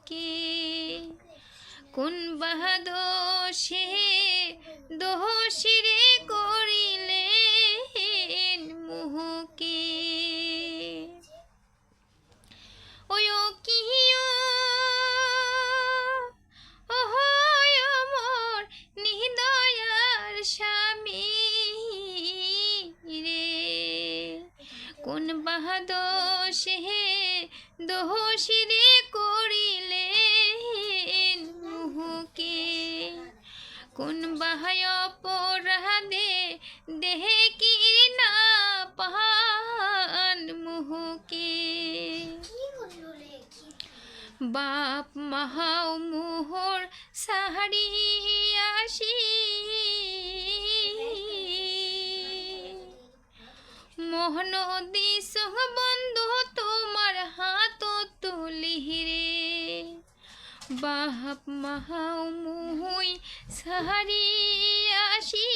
মুহকে কোন বাহাদোষে দোষিরে কোন বাহাদোষে দোষিরে করিলে মুহুকে? কোন বাহায় অপরাধে দেহে কি না পাহান মুহুকে? বাপ মাহাও মোহর সাহারি আসি মোহনদী সহ বন্ধু তোমার হাত তুলি রে। বাপ মাহাও মুহুই সাহারি আসি।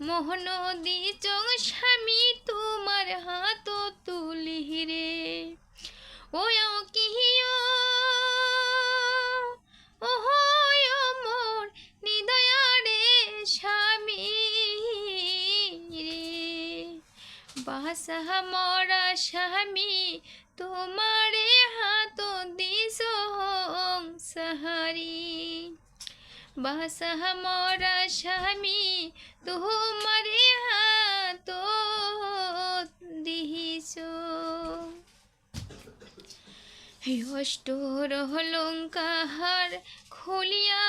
মোহনদী চোখ স্বামী তোমার হাত তুলি রে। ওয় বাসাহ মরা স্বামী, তোমারে হাত দিস সাহারি বাসাহ মরা স্বামী, তোমারে হাত দিস অষ্টর অলঙ্কার খুলিয়া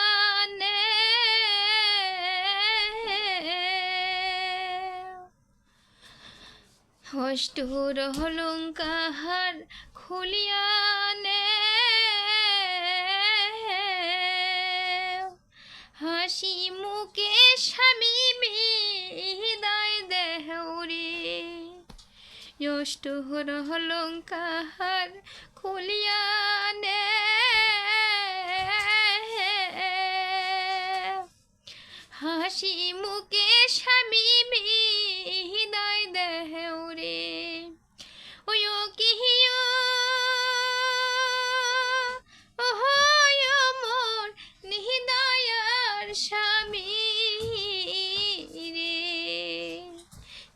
নে অষ্টর অলঙ্কার খুলিয়া নে। হাসি মুখে স্বামী হৃদয় দেহরে অষ্টর অলঙ্কার খুলিয়া নে।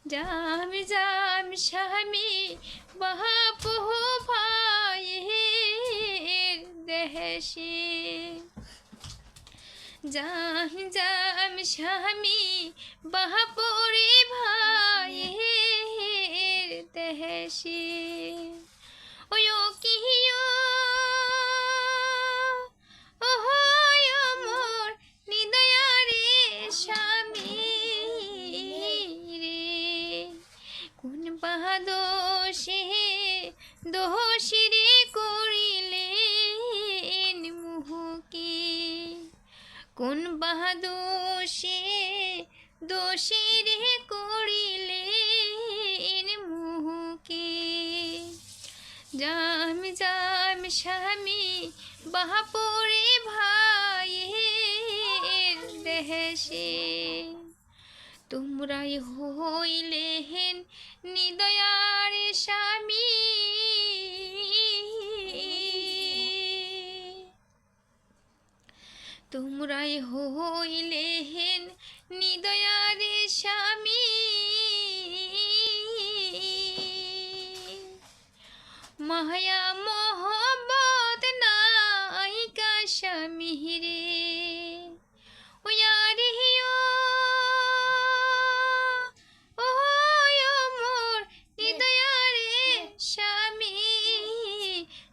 জাম জাম স্বামী বাপু ভাইয়ের दहशी জাম জাম शामी বাপুরে ভাইয়ের भाई ওই বাদোষে দোষিরে করিলে মুহুকে। কোন বাদোষে দোষিরে করিলে মুহুকে? জাম জাম, স্বামী, বাহাপুরে ভাইয়ের দেশে তোমরাই হইলেন নিদয়ার স্বামী। তোমরাই হইলেন নিদয়ার স্বামী।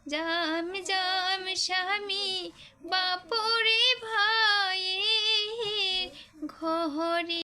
জাম জাম স্বামী বাপরে ভাই ঘরে